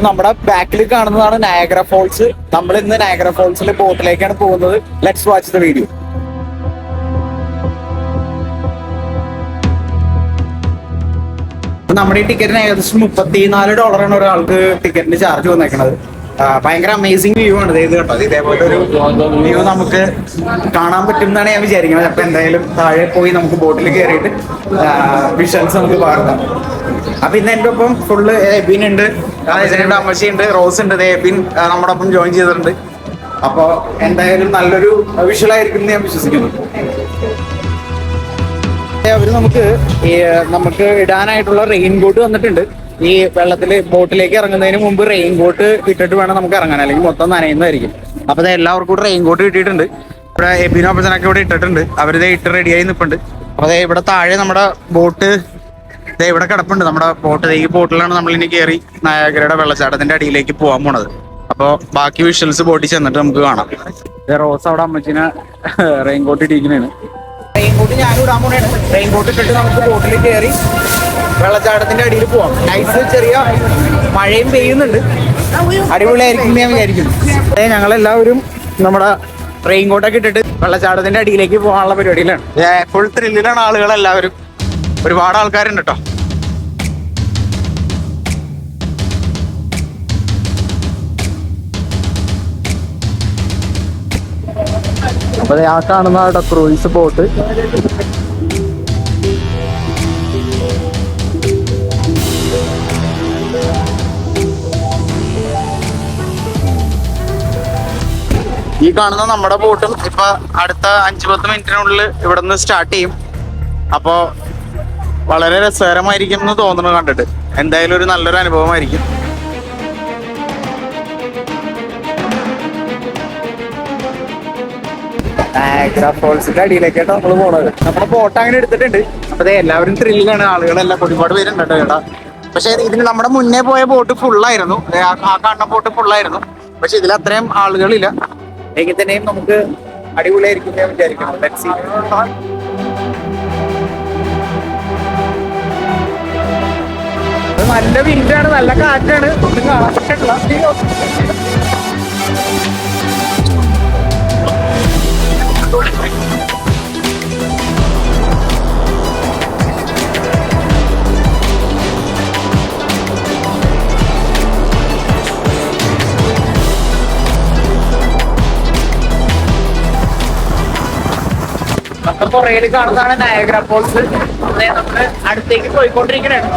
അപ്പൊ നമ്മുടെ ബാക്കിൽ കാണുന്നതാണ് നയഗ്ര ഫോൾസ് നമ്മൾ ഇന്ന് നയഗ്ര ഫോൾസിൽ ബോട്ടിലേക്കാണ് പോകുന്നത്. ലെറ്റ്സ് വാച്ച് ദ വീഡിയോ നമ്മുടെ ഈ ടിക്കറ്റിന് ഏകദേശം മുപ്പത്തിനാല് ആണ് ഒരാൾക്ക് ടിക്കറ്റിന് ചാർജ് വന്നേക്കണത്. ആ, ഭയങ്കര അമേസിംഗ് വ്യൂ ആണ്. ഇത് കേട്ടോ ഇതേപോലെ ഒരു വ്യൂ നമുക്ക് കാണാൻ പറ്റും എന്നാണ് ഞാൻ വിചാരിക്കുന്നത്. അപ്പൊ എന്തായാലും താഴെ പോയി നമുക്ക് ബോട്ടിൽ കയറിയിട്ട് വിഷൻസ് നമുക്ക് പകർത്താം. അപ്പൊ ഇന്ന് എന്റെ ഒപ്പം ഫുള്ള് എബിൻ ഉണ്ട്. അമ്മച്ചി ഉണ്ട് റോസ് ഉണ്ട്. എബിൻ നമ്മുടെ ഒപ്പം ജോയിൻ ചെയ്തിട്ടുണ്ട്. അപ്പൊ എന്തായാലും നല്ലൊരു വിഷ്വൽ ആയിരിക്കും എന്ന് ഞാൻ വിശ്വസിക്കുന്നു. അവർ നമുക്ക് നമുക്ക് ഇടാനായിട്ടുള്ള റെയിൻ കോട്ട് വന്നിട്ടുണ്ട്. ഈ വെള്ളത്തിൽ ബോട്ടിലേക്ക് ഇറങ്ങുന്നതിന് മുമ്പ് റെയിൻ കോട്ട് ഇട്ടിട്ട് വേണം നമുക്ക് ഇറങ്ങാൻ. അല്ലെങ്കിൽ മൊത്തം നനയുന്നതായിരിക്കും. അപ്പൊ എല്ലാവർക്കും കൂടെ റെയിൻ കോട്ട് കിട്ടിയിട്ടുണ്ട്. ഇവിടെ എബിനോ അപ്പച്ചനൊക്കെ ഇവിടെ ഇട്ടിട്ടുണ്ട്. അവരിത് ഇട്ട് റെഡിയായി നിൽപ്പുണ്ട് അപ്പൊ ഇവിടെ താഴെ നമ്മുടെ ബോട്ട് ദേ ഇവിടെ കിടപ്പുണ്ട്. നമ്മുടെ ബോട്ട് ഈ ബോട്ടിലാണ് നമ്മൾ ഇനി കയറി നായകരയുടെ വെള്ളച്ചാട്ടത്തിന്റെ അടിയിലേക്ക് പോകാൻ പോണത്. അപ്പൊ ബാക്കി വിഷ്വൽസ് ബോട്ടിൽ ചെന്നിട്ട് നമുക്ക് കാണാം. റോസ് അവിടെ അമ്മച്ചിനെ റെയിൻ കോട്ട് ഇട്ടിരിക്കുന്നതാണ് റെയിൻ കോട്ട് ഞാനും ഇടാൻ പോണേ റെയിൻ കോട്ട് ഇട്ടിട്ട് നമുക്ക് ബോട്ടിൽ കയറി വെള്ളച്ചാട്ടത്തിന്റെ അടിയിൽ പോവാം. നൈസ് ചെറിയ മഴയും പെയ്യുന്നുണ്ട്. അടിപൊളിയായിരിക്കും ഞാൻ വിചാരിക്കുന്നു. അതെ ഞങ്ങളെല്ലാവരും നമ്മുടെ റെയിൻ കോട്ടൊക്കെ ഇട്ടിട്ട് വെള്ളച്ചാട്ടത്തിന്റെ അടിയിലേക്ക് പോകാനുള്ള പരിപാടിയിലാണ്. ഫുൾ ത്രില്ലിലാണ് ആളുകളെല്ലാവരും. ഒരുപാട് ആൾക്കാരുണ്ട് കേട്ടോ അപ്പൊ ഞാൻ കാണുന്ന ക്രൂയിസ് ബോട്ട് ഈ കാണുന്ന നമ്മുടെ ബോട്ടും ഇപ്പൊ അടുത്ത അഞ്ചു പത്ത് മിനിറ്റിനുള്ളിൽ ഇവിടെ നിന്ന് സ്റ്റാർട്ട് ചെയ്യും. അപ്പോ വളരെ രസകരമായിരിക്കും എന്ന് തോന്നുന്നു കണ്ടിട്ട്. എന്തായാലും ഒരു നല്ലൊരു അനുഭവമായിരിക്കും. നയഗ്ര ഫോൾസിന്റെ അടിയിലേക്കാണ് നമ്മൾ പോണത്. നമ്മുടെ ബോട്ട് അങ്ങനെ എടുത്തിട്ടുണ്ട്. അപ്പൊ എല്ലാവരും ത്രില്ലാണ് ആളുകളെല്ലാം ഒരുപാട് പേരുണ്ട് കേട്ടോ ചേട്ടാ പക്ഷെ ഇതിന് നമ്മുടെ മുന്നേ പോയ ബോട്ട് ഫുള്ളായിരുന്നു ആ കാണുന്ന ബോട്ട് ഫുള്ളായിരുന്നു പക്ഷെ ഇതിൽ അത്രയും ആളുകളില്ല. എങ്കിൽ തന്നെയും നമുക്ക് അടിപൊളിയായിരിക്കും ഞാൻ വിചാരിക്കണം ലെറ്റ്സ് സീ നല്ല വിൻഡാണ് നല്ല കാറ്റാണ്. ഒന്നും കാണാൻ പറ്റില്ല നമ്മുടെ പുറകിൽ കാണുന്നതാണ് നയഗ്ര ഫോൾസ് നമ്മൾ അടുത്തേക്ക് പോയിക്കൊണ്ടിരിക്കണാണ്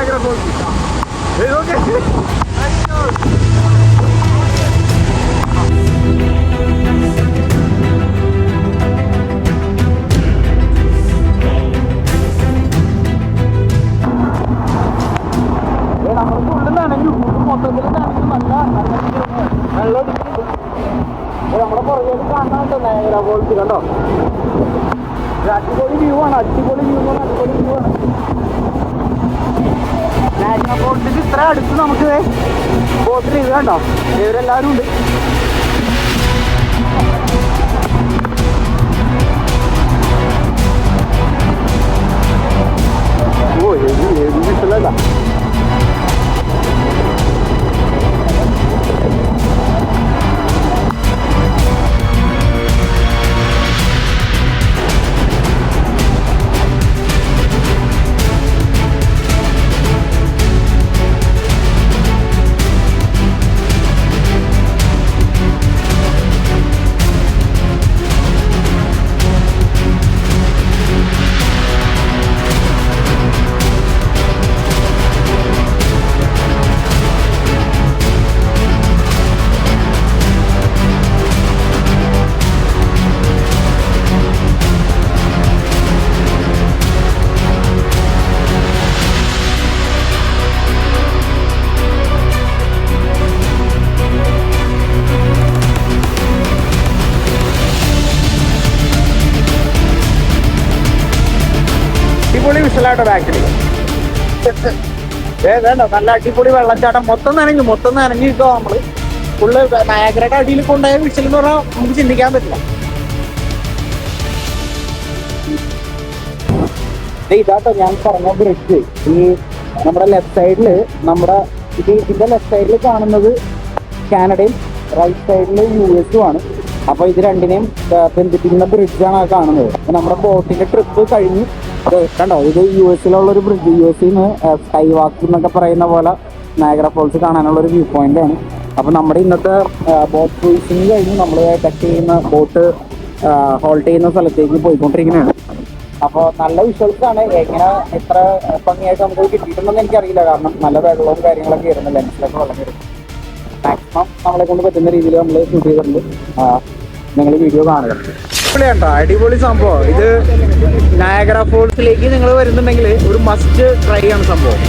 കാണുന്നുണ്ട് Falls. നോക്ക്. അയ്യോ. നമ്മൾക്ക് ഉള്ളിലാണെങ്കിൽ മൊത്തത്തിൽ നല്ല വെള്ളം നമ്മുടെ പുറകേക്ക് കാണാൻ നയഗ്ര ഫോൾസ് കണ്ടോ അടിപൊളി വ്യൂ ആണ് അടിപൊളി വ്യൂ ആണ് അടിപൊളി വ്യൂ ആണ് നയഗ്ര ഫോൾസിന് ഇത്ര അടുത്ത് നമുക്ക് ബോട്ടിൽ ഇത് കണ്ടോ? ഇവരെല്ലാവരും ഉണ്ട്. വെള്ളച്ചാട്ടം ബാക്കിൽ ഏ വേണ്ട നല്ല അടിപൊളി വെള്ളച്ചാട്ടം. മൊത്തം നനഞ്ഞു മൊത്തം നനഞ്ഞു കിട്ടോ നമ്മൾ. ഫുള്ള് നയാഗ്രയുടെ അടിയിൽ കൊണ്ടുപോയ വിഷൽ എന്ന് പറഞ്ഞാൽ നമുക്ക് ചിന്തിക്കാൻ പറ്റില്ല. ഇതാട്ടോ ഞാൻ പറഞ്ഞ ബ്രിഡ്ജ് ഈ നമ്മുടെ ലെഫ്റ്റ് സൈഡിൽ നമ്മുടെ ഇത് ഇതിന്റെ ലെഫ്റ്റ് സൈഡിൽ കാണുന്നത് കാനഡയും റൈറ്റ് സൈഡിൽ യു എസും ആണ്. അപ്പൊ ഇത് രണ്ടിനെയും ബന്ധിപ്പിക്കുന്ന ബ്രിഡ്ജാണ് കാണുന്നത്. നമ്മുടെ ബോട്ടിന്റെ ട്രിപ്പ് കഴിഞ്ഞ് കണ്ടോ ഇത് യു എസിലുള്ള ഒരു ബ്രിഡ്ജ് യു നിന്ന് സ്കൈ വാക്ക് എന്നൊക്കെ പറയുന്ന പോലെ നാഗര ഫോൾസ് കാണാനുള്ള ഒരു വ്യൂ പോയിന്റ് ആണ്. അപ്പൊ നമ്മുടെ ഇന്നത്തെ ബോട്ട് ക്രൂസിങ് കഴിഞ്ഞ് നമ്മൾ ടച്ച് ചെയ്യുന്ന ബോട്ട് ഹോൾട്ട് ചെയ്യുന്ന സ്ഥലത്തേക്ക് പോയിക്കൊണ്ടിരിക്കുന്നതാണ് അപ്പോൾ നല്ല വിഷ്വൽസ് ആണ്. എങ്ങനെ എത്ര ഭംഗിയായിട്ട് നമുക്ക് കിട്ടിയിട്ടുണ്ടെന്ന് എനിക്കറിയില്ല. കാരണം നല്ല വെള്ളവും കാര്യങ്ങളൊക്കെ ആയിരുന്നു. ലെൻസിലൊക്കെ വെള്ളം മാക്സിമം നമ്മളെ കൊണ്ട് പറ്റുന്ന രീതിയിൽ നമ്മൾ ഷൂട്ട് ചെയ്തിട്ടുണ്ട്. നിങ്ങൾ വീഡിയോ കാണുക. അടിപൊളിയാട്ടോ. അടിപൊളി സംഭവം. ഇത് നയഗ്ര ഫോൾസിലേക്ക് നിങ്ങൾ വരുന്നുണ്ടെങ്കിൽ ഒരു മസ്റ്റ് ട്രൈ ആണ് സംഭവം.